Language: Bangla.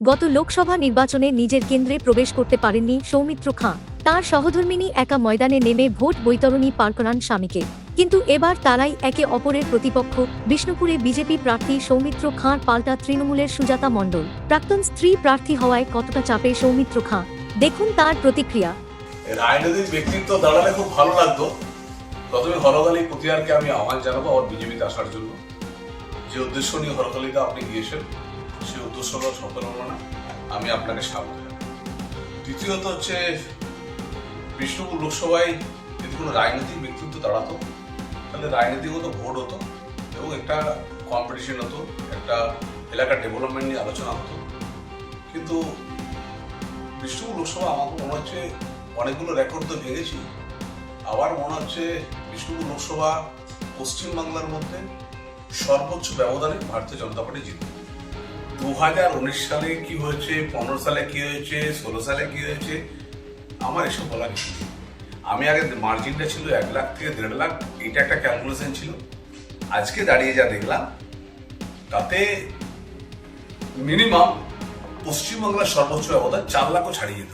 গত লোকসভা নির্বাচনে নিজের কেন্দ্রে প্রবেশ করতে পারেননি সৌমিত্র খাঁ। তার সহধর্মিনী একা ময়দানে নেমে ভোট বৈতরণী পার করান স্বামীকে। কিন্তু এবার তারাই একে অপরের প্রতিপক্ষ, বিষ্ণুপুরে বিজেপি প্রার্থী সৌমিত্র খাঁর পাল্টা তৃণমূলের সুজাতা মণ্ডল। প্রাক্তন স্ত্রী প্রার্থী হওয়ায় কতটা চাপে সৌমিত্র খাঁ? দেখুন তার প্রতিক্রিয়া। ব্যক্তিত্ব দাঁড়ালে খুব ভালো লাগতো। প্রথমে হরকালী প্রতিয়ারকে আমি আহ্বান জানাব আমার বিজেপিতে আসার জন্য। যে উদ্দেশ্য নিয়ে হরকালীতে আপনি গিয়েছেন সেই উদ্দেশ্য হলো না। আমি আপনাকে স্বাগত দ্বিতীয়ত হচ্ছে, বিষ্ণুপুর লোকসভায় যদি কোনো রাজনৈতিক ব্যক্তিত্ব দাঁড়াতো, তাহলে রাজনীতিগত ভোট হতো এবং একটা কম্পিটিশন হতো, একটা এলাকার ডেভেলপমেন্ট নিয়ে আলোচনা হতো। কিন্তু বিষ্ণুপুর লোকসভা আমাকে মনে হচ্ছে অনেকগুলো রেকর্ড তো ভেঙেছি। আবার মনে হচ্ছে বিষ্ণুপুর লোকসভা পশ্চিমবাংলার মধ্যে সর্বোচ্চ ব্যবধানে ভারতীয় জনতা পার্টি জিতবে। দু উনিশ সালে কি হয়েছে, পনেরো সালে কি হয়েছে, ষোলো সালে কি হয়েছে, আমার এসব বলা আমি আগে মার্জিনটা ছিল এক লাখ থেকে দেড় লাখ, এটা একটা ক্যালকুলেশন ছিল। আজকে দাঁড়িয়ে যা দেখলাম, তাতে মিনিমাম পশ্চিমবাংলার সর্বোচ্চ ব্যবধান চার লাখও ছাড়িয়ে যেত